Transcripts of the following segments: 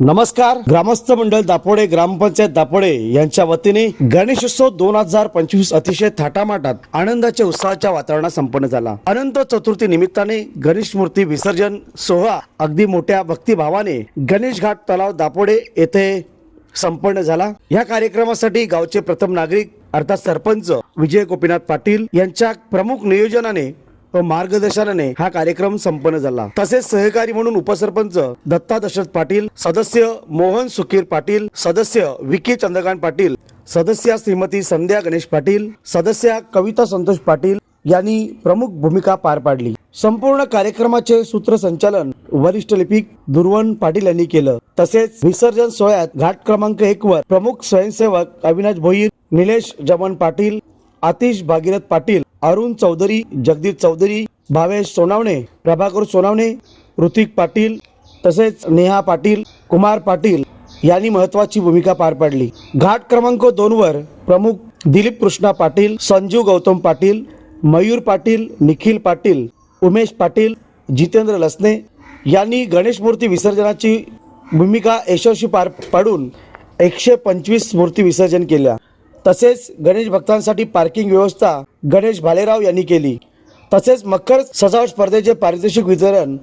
नमस्कार. ग्रामस्थ मंडळ दापोडे ग्रामपंचायत दापोडे यांच्या वतीने गणेशोत्सव दोन हजार पंचवीस अतिशय थाटामाटात आनंदाच्या उत्साहाच्या वातावरणात संपन्न झाला. अनंत चतुर्थी निमित्ताने गणेश मूर्ती विसर्जन सोहळा अगदी मोठ्या भक्तिभावाने गणेश घाट तलाव दापोडे येथे संपन्न झाला. या कार्यक्रमासाठी गावचे प्रथम नागरिक अर्थात सरपंच विजय गोपीनाथ पाटील यांच्या प्रमुख नियोजनाने मार्गदर्शनाने हा कार्यक्रम संपन्न झाला. तसेच सहकारी म्हणून उपसरपंच दत्ता दशरथ पाटील सदस्य मोहन सुखीर पाटील सदस्य विकी चंद्रकांत पाटील सदस्या श्रीमती संध्या गणेश पाटील सदस्या कविता संतोष पाटील यांनी प्रमुख भूमिका पार पाडली. संपूर्ण कार्यक्रमाचे सूत्रसंचालन वरिष्ठ लिपिक दुर्वन पाटील यांनी केलं. तसेच विसर्जन सोहळ्यात घाट क्रमांक एक वर प्रमुख स्वयंसेवक अविनाश भोईर निलेश जमन पाटील आतिश भागीरथ पाटील अरुण चौधरी जगदीश चौधरी भावेश सोनावणे प्रभाकर सोनावणे ऋतिक पाटील तसेच नेहा पाटील कुमार पाटील यांनी महत्वाची भूमिका पार पाडली. घाट क्रमांक दोनवर प्रमुख दिलीप कृष्णा पाटील संजू गौतम पाटील मयूर पाटील निखिल पाटील उमेश पाटील जितेंद्र लसने यांनी गणेश मूर्ती विसर्जनाची भूमिका यशस्वी पार पाडून एकशे पंचवीस मूर्ती विसर्जन केल्या. तसेच गणेश भक्तांसाठी पार्किंग व्यवस्था गणेश भालेराव यांनी केली. तसेच मकर सजावट स्पर्धेचे पारितोषिक वितरण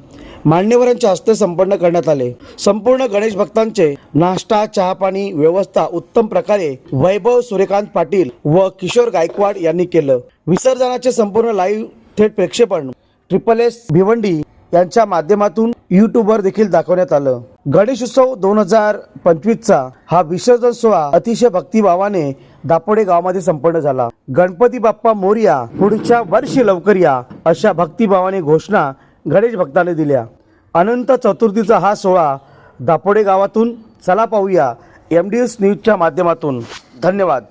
मान्यवरांच्या हस्ते संपन्न करण्यात आले. संपूर्ण गणेश भक्तांचे नाश्ता चहापाणी व्यवस्था उत्तम प्रकारे वैभव सूर्यकांत पाटील व किशोर गायकवाड यांनी केलं. विसर्जनाचे संपूर्ण लाईव्ह थेट प्रक्षेपण. ट्रिपल एस भिवंडी यांच्या माध्यमातून युट्यूबवर देखील दाखवण्यात आलं. गणेशोत्सव दोन हजार पंचवीसचा हा विसर्जन सोहळा अतिशय भक्तिभावाने दापोडे गावामध्ये संपन्न झाला. गणपती बाप्पा मोर्या पुढच्या वर्षी लवकर या अशा भक्तिभावाने घोषणा गणेश भक्ताने दिल्या. अनंत चतुर्थीचा हा सोहळा दापोडे गावातून चला पाहूया. एम डी एस न्यूजच्या माध्यमातून. धन्यवाद.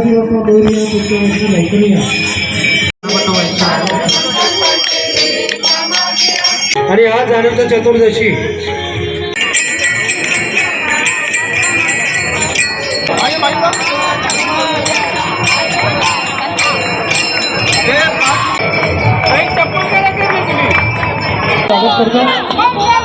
गणपती बाप्पा तुमच्या या आणि आज आनंद चतुर्दशी स्वागत करतो.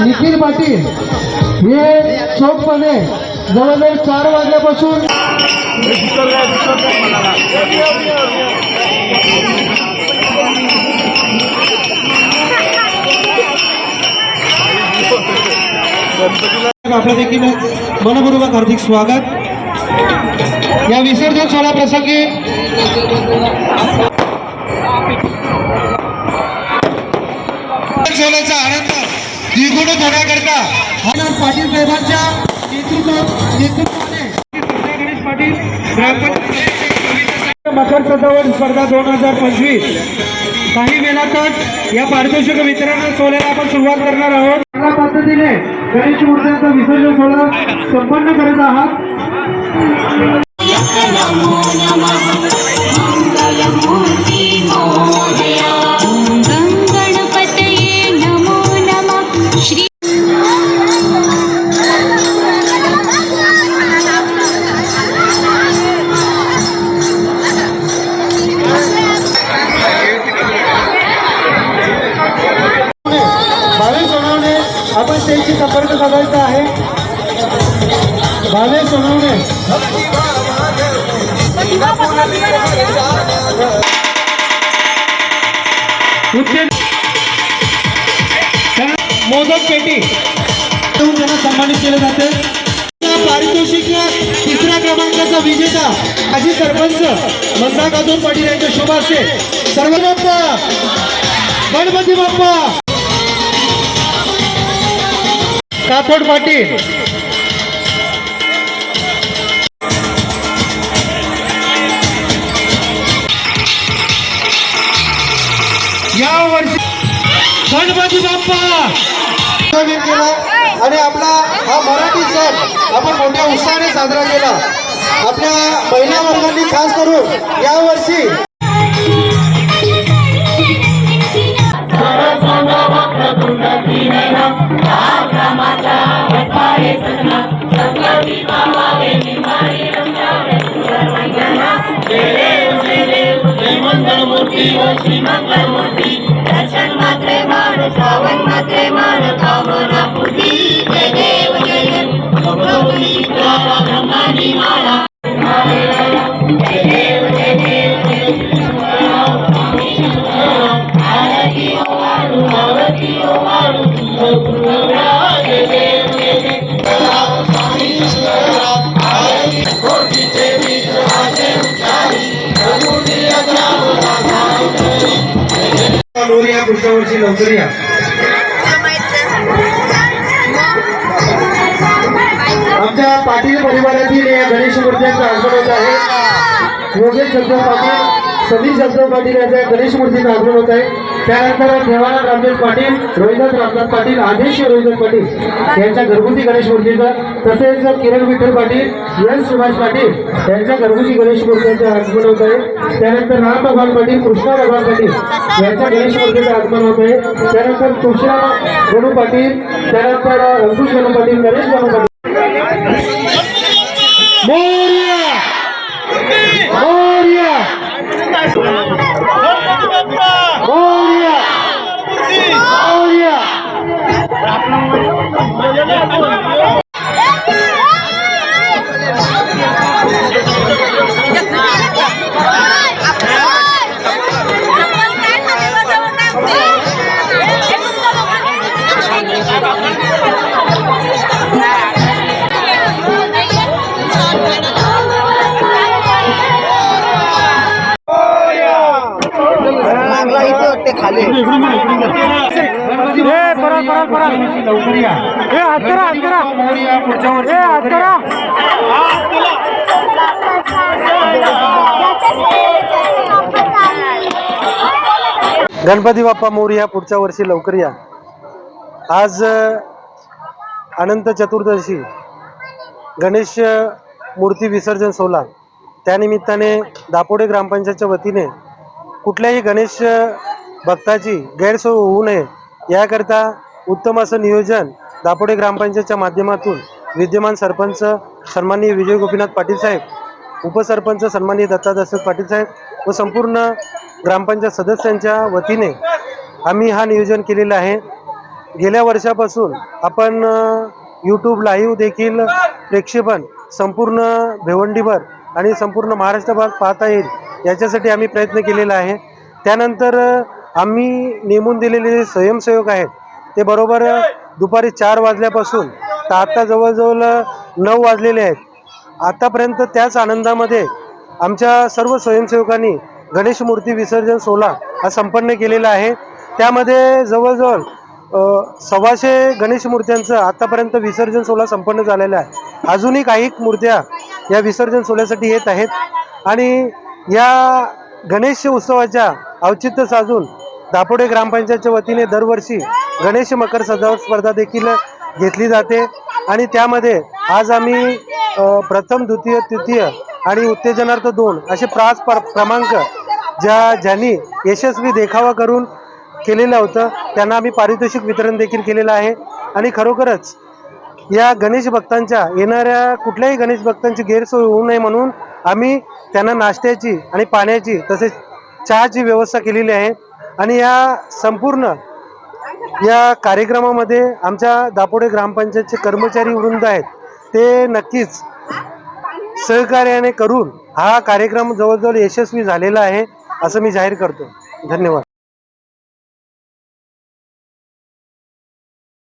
निखिल पाटील हे चोखपणे जवळजवळ चार वाजल्यापासून आपलं देखील मनपूर्वक हार्दिक स्वागत. या विसर्जन सोहळा प्रसंगी सोहळ्याचा आनंद द्विगुण होण्याकरता पाटील साहेबांच्या नेतृत्व नेतृत्वाने. गणेश पाटील ग्रामपंचायत मकर सजावट स्पर्धा दोन हजार पंचवीस. काही वेळातच या पारितोषिक वितरण सोहळ्याला आपण सुरुवात करणार आहोत. चांगल्या पद्धतीने गणेश मूर्त्यांचं विसर्जन सोहळा संपन्न करत आहात. आपण त्यांची संपर्क साधायचा आहे भावे सोनवणे मोदक पेटी. त्यांना सन्मानित केलं जाते. पारितोषिक तिसऱ्या क्रमांकाचा विजेता माजी सरपंच मंदा काजून पाटील यांच्या शुभ असते सर्व गणपती बाप्पा. राठोड पाटील. या वर्षी गणपती बाप्पा. केला आणि आपला हा मराठी सण आपण मोठ्या उत्साहाने साजरा केला. आपल्या महिला वर्गांनी खास करून यावर्षी या वर्षी दर्शन मात्रे मान श्रावण मात्रे मान लोरिया या वर्षी लवकर या. आमच्या पाटील परिवारातील या गणेश मूर्त्यांचं आगमन होत आहे. योगेश शब्द पाटील सतीश शब्द पाटील यांच्या गणेश मूर्तीचं आगमन होत आहे. त्यानंतर देवाला रामदेव पाटील रोहिदास रामदास पाटील आदेश रोहिदास पाटील यांच्या घरगुती गणेश मूर्तीचं तसेच किरण विठ्ठल पाटील यश सुभाष पाटील यांच्या घरगुती गणेश मूर्तीचं आगमन होत आहे. त्यानंतर राम भगवान पाटील कृष्णा भगवान पाटील यांच्या गणेश मूर्तीचं आगमन होत आहे. त्यानंतर तुषार गणू पाटील त्यानंतर अंकुश गणू पाटील गणेश गणू पाटील. मोर्या! मोर्या! मोर्या हात करा हात करा. पुढच्या वर्षी हात करा. गणपती बाप्पा मोरया पुढच्या वर्षी लवकर या. आज अनंत चतुर्दशी गणेश मूर्ती विसर्जन सोहळा. त्यानिमित्ताने दापोडे ग्रामपंचायतच्या वतीने कुठल्याही गणेश भक्ताची गैरसोय होऊ नये याकरता उत्तम असं नियोजन दापोडे ग्रामपंचायतच्या माध्यमातून विद्यमान सरपंच सन्माननीय विजय गोपीनाथ पाटील साहेब उपसरपंच सन्माननीय दत्ता दशरथ पाटील साहेब व संपूर्ण ग्रामपंचायत सदस्यांच्या वतीने आम्ही हा नियोजन केलेलं आहे. गेल्या वर्षापासून आपण यूट्यूब लाईव्ह देखील प्रेक्षेपण संपूर्ण भिवंडीभर आणि संपूर्ण महाराष्ट्रभर पाहता येईल याच्यासाठी आम्ही प्रयत्न केलेला आहे. त्यानंतर आम्ही नेमून दिलेले जे स्वयंसेवक आहेत ते बरोबर दुपारी चार वाजल्यापासून तर आत्ता जवळजवळ नऊ वाजलेले आहेत. आत्तापर्यंत त्याच आनंदामध्ये आमच्या सर्व स्वयंसेवकांनी गणेश मूर्ती विसर्जन सोहळा हा संपन्न केलेला आहे. त्यामध्ये जवळजवळ सव्वाशे गणेश मूर्त्यांचं आत्तापर्यंत विसर्जन सोहळा संपन्न झालेला आहे. अजूनही काही मूर्त्या या विसर्जन सोहळ्यासाठी येत आहेत. आणि या गणेश उत्सवाच्या औचित्य साधून दापोडे ग्रामपंचायतच्या वतीने दरवर्षी गणेश मकर सजावट स्पर्धा देखील घेतली जाते. आणि त्यामध्ये आज आम्ही प्रथम द्वितीय तृतीय आणि उत्तेजनार्थ दोन असे प्रास प्र क्रमांक ज्या ज्यांनी यशस्वी देखावा करून केलेलं होतं त्यांना आम्ही पारितोषिक वितरण देखील केलेलं आहे. आणि खरोखरच या गणेश भक्तांच्या येणाऱ्या कुठल्याही गणेश भक्तांची गैरसोय होऊ नये म्हणून आम्ही त्यांना नाश्त्याची आणि पाण्याची तसेच चहाची व्यवस्था केलेली आहे. आणि या संपूर्ण या कार्यक्रमामध्ये आमच्या दापोडे ग्रामपंचायतचे कर्मचारी वृंद आहेत. ते नक्कीच सहकार्याने करून हा कार्यक्रम जवळजवळ यशस्वी झालेला आहे असं मी जाहीर करतो. धन्यवाद.